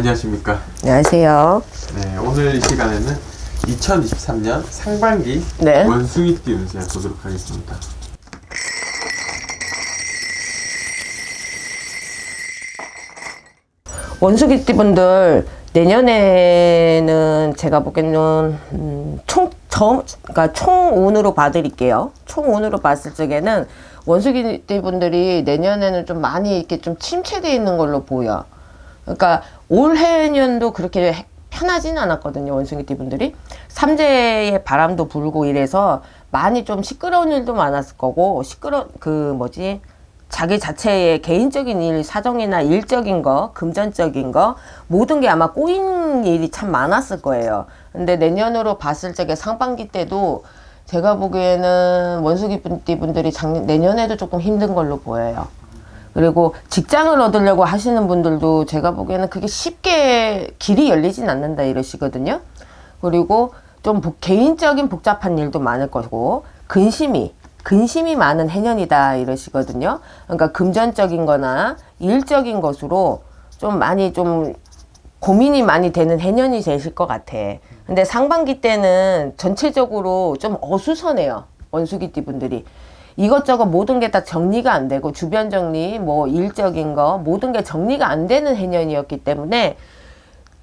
안녕하십니까. 안녕하세요. 네, 오늘 이 시간에는 2023년 상반기 네. 원숭이띠 운세 보도록 하겠습니다. 원숭이띠 분들 내년에는 제가 보기에는 음, 총 점, 그러니까 총운으로 봐드릴게요. 총운으로 봤을 적에는 원숭이띠 분들이 내년에는 좀 많이 이렇게 좀 침체되어 있는 걸로 보여. 그러니까 올해년도 그렇게 해- 편하진 않았거든요. 원숭이띠 분들이 삼재의 바람도 불고 이래서 많이 좀 시끄러운 일도 많았을 거고 시끄러 그 뭐지 자기 자체의 개인적인 일, 사정이나 일적인 거, 금전적인 거, 모든 게 아마 꼬인 일이 참 많았을 거예요. 근데 내년으로 봤을 적에 상반기 때도 제가 보기에는 원숭이띠 분들이 작년, 내년에도 조금 힘든 걸로 보여요. 그리고 직장을 얻으려고 하시는 분들도 제가 보기에는 그게 쉽게 길이 열리진 않는다 이러시거든요. 그리고 좀 복- 개인적인 복잡한 일도 많을 거고 근심이 근심이 많은 해년이다 이러시거든요. 그러니까 금전적인 거나 일적인 것으로 좀 많이 좀 고민이 많이 되는 해년이 되실 것 같아. 근데 상반기 때는 전체적으로 좀 어수선해요. 원숭이띠 분들이. 이것저것 모든 게 다 정리가 안 되고 주변 정리, 뭐 일적인 거 모든 게 정리가 안 되는 해년이었기 때문에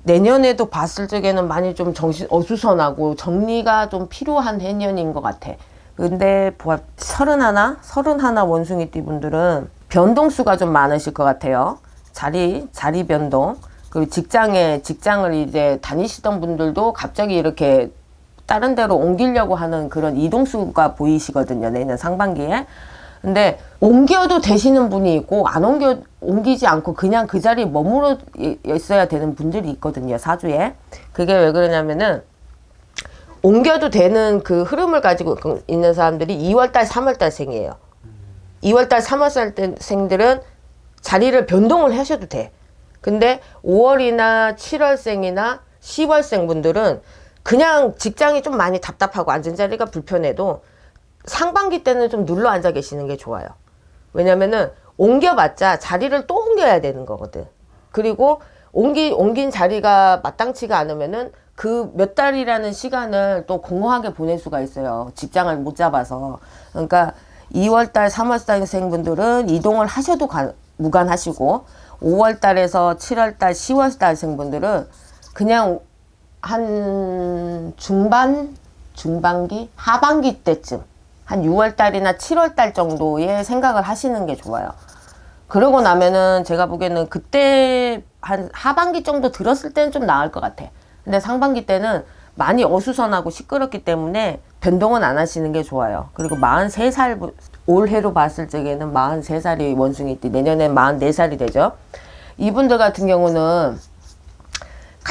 내년에도 봤을 적에는 많이 좀 정신 어수선하고 정리가 좀 필요한 해년인 것 같아. 근데 보아- 서른 하나, 서른 하나 원숭이띠 분들은 변동수가 좀 많으실 것 같아요. 자리, 자리 변동. 그리고 직장에, 직장을 이제 다니시던 분들도 갑자기 이렇게 다른 데로 옮기려고 하는 그런 이동수가 보이시거든요. 내년 상반기에. 근데 옮겨도 되시는 분이 있고 안 옮겨 옮기지 않고 그냥 그 자리에 머무르 있어야 되는 분들이 있거든요. 사주에. 그게 왜 그러냐면은 옮겨도 되는 그 흐름을 가지고 있는 사람들이 2월달, 3월달 생이에요. 2월달, 3월달 생들은 자리를 변동을 하셔도 돼. 근데 5월이나 7월생이나 10월생 분들은 그냥 직장이 좀 많이 답답하고 앉은 자리가 불편해도 상반기 때는 좀 눌러 앉아 계시는 게 좋아요. 왜냐면은 옮겨봤자 자리를 또 옮겨야 되는 거거든. 그리고 옮기, 옮긴 자리가 마땅치가 않으면은 그 몇 달이라는 시간을 또 공허하게 보낼 수가 있어요. 직장을 못 잡아서. 그러니까 2월달, 3월달생 분들은 이동을 하셔도 가- 무관하시고 5월달에서 7월달, 10월달생 분들은 그냥 한 중반, 중반기, 하반기 때쯤 한 6월달이나 7월달 정도의 생각을 하시는 게 좋아요. 그러고 나면은 제가 보기에는 그때 한 하반기 정도 들었을 때는 좀 나을 것 같아. 근데 상반기 때는 많이 어수선하고 시끄럽기 때문에 변동은 안 하시는 게 좋아요. 그리고 43살, 올해로 봤을 적에는 43살이 원숭이띠, 내년엔 44살이 되죠. 이분들 같은 경우는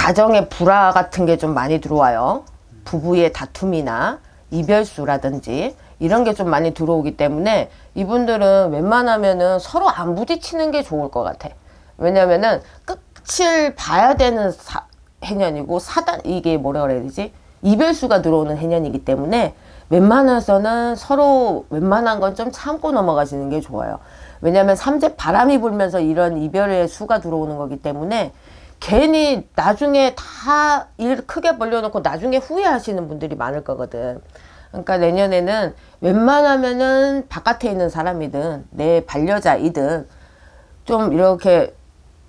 가정의 불화 같은 게 좀 많이 들어와요. 부부의 다툼이나 이별수라든지 이런 게 좀 많이 들어오기 때문에 이분들은 웬만하면은 서로 안 부딪히는 게 좋을 것 같아. 왜냐면은 끝을 봐야 되는 사, 해년이고 사단 이게 뭐라 그래야 되지? 이별수가 들어오는 해년이기 때문에 웬만해서는 서로 웬만한 건 좀 참고 넘어가시는 게 좋아요. 왜냐하면 삼재 바람이 불면서 이런 이별의 수가 들어오는 거기 때문에 괜히 나중에 다 일 크게 벌려놓고 나중에 후회하시는 분들이 많을 거거든. 그러니까 내년에는 웬만하면은 바깥에 있는 사람이든 내 반려자이든 좀 이렇게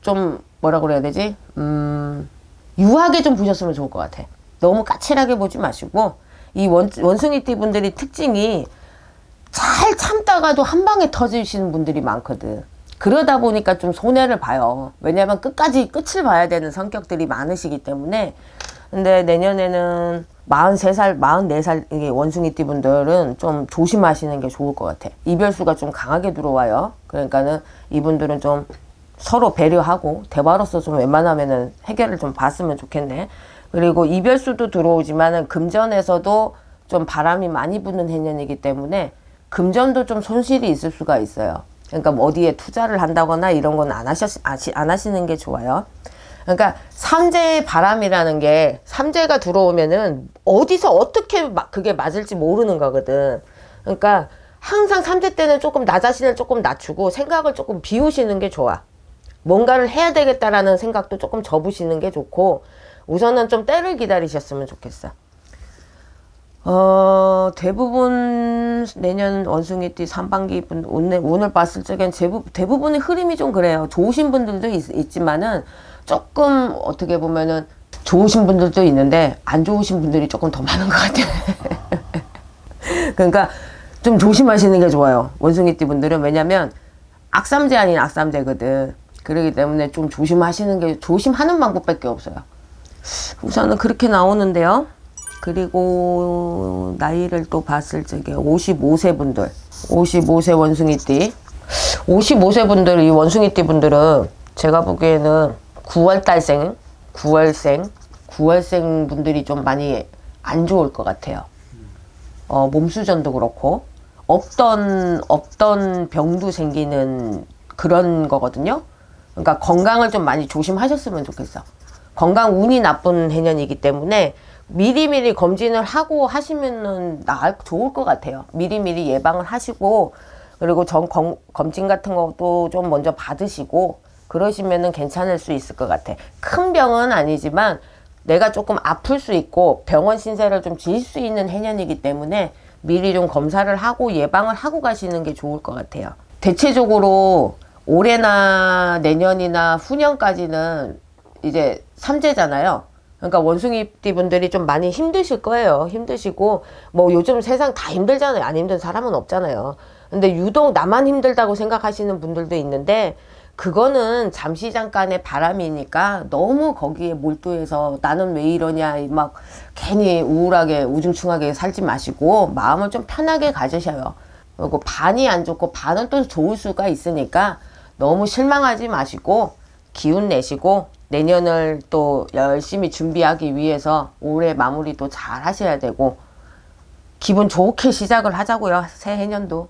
좀 뭐라 그래야 되지? 음, 유하게 좀 보셨으면 좋을 것 같아. 너무 까칠하게 보지 마시고 이 원, 원숭이띠 분들이 특징이 잘 참다가도 한 방에 터지시는 분들이 많거든. 그러다 보니까 좀 손해를 봐요. 왜냐면 끝까지 끝을 봐야 되는 성격들이 많으시기 때문에. 근데 내년에는 43살, 44살 이게 원숭이띠 분들은 좀 조심하시는 게 좋을 것 같아. 이별수가 좀 강하게 들어와요. 그러니까는 이분들은 좀 서로 배려하고 대화로서 좀 웬만하면은 해결을 좀 봤으면 좋겠네. 그리고 이별수도 들어오지만은 금전에서도 좀 바람이 많이 부는 해년이기 때문에 금전도 좀 손실이 있을 수가 있어요. 그러니까 뭐 어디에 투자를 한다거나 이런 건 안 하셨, 아시, 안 하시는 게 좋아요. 그러니까 삼재의 바람이라는 게 삼재가 들어오면은 어디서 어떻게 막 그게 맞을지 모르는 거거든. 그러니까 항상 삼재 때는 조금 나 자신을 조금 낮추고 생각을 조금 비우시는 게 좋아. 뭔가를 해야 되겠다라는 생각도 조금 접으시는 게 좋고 우선은 좀 때를 기다리셨으면 좋겠어. 어, 대부분 내년 원숭이띠 상반기 분 오늘, 오늘 봤을 적엔 대부, 대부분의 흐름이 좀 그래요. 좋으신 분들도 있, 지만은 조금 어떻게 보면은 좋으신 분들도 있는데 안 좋으신 분들이 조금 더 많은 것 같아요. 그러니까 좀 조심하시는 게 좋아요. 원숭이띠 분들은 왜냐면 악삼제 아닌 악삼제거든. 그러기 때문에 좀 조심하시는 게 조심하는 방법밖에 없어요. 우선은 그렇게 나오는데요. 그리고 나이를 또 봤을 적에 55세 분들, 55세 원숭이띠, 55세 분들 이 원숭이띠 분들은 제가 보기에는 9월달생, 9월생, 9월생 분들이 좀 많이 안 좋을 것 같아요. 어, 몸수전도 그렇고 없던 없던 병도 생기는 그런 거거든요. 그러니까 건강을 좀 많이 조심하셨으면 좋겠어. 건강 운이 나쁜 해년이기 때문에 미리미리 검진을 하고 하시면은 나 좋을 것 같아요. 미리미리 예방을 하시고 그리고 전 검, 검진 같은 것도 좀 먼저 받으시고 그러시면은 괜찮을 수 있을 것 같아. 큰 병은 아니지만 내가 조금 아플 수 있고 병원 신세를 좀 질 수 있는 해년이기 때문에 미리 좀 검사를 하고 예방을 하고 가시는 게 좋을 것 같아요. 대체적으로 올해나 내년이나 후년까지는 이제 삼재잖아요. 그러니까 원숭이띠 분들이 좀 많이 힘드실 거예요. 힘드시고 뭐 요즘 세상 다 힘들잖아요. 안 힘든 사람은 없잖아요. 근데 유독 나만 힘들다고 생각하시는 분들도 있는데 그거는 잠시 잠깐의 바람이니까 너무 거기에 몰두해서 나는 왜 이러냐 막 괜히 우울하게 우중충하게 살지 마시고 마음을 좀 편하게 가지셔요. 그리고 반이 안 좋고 반은 또 좋을 수가 있으니까 너무 실망하지 마시고 기운 내시고 내년을 또 열심히 준비하기 위해서 올해 마무리도 잘 하셔야 되고 기분 좋게 시작을 하자고요. 새해년도.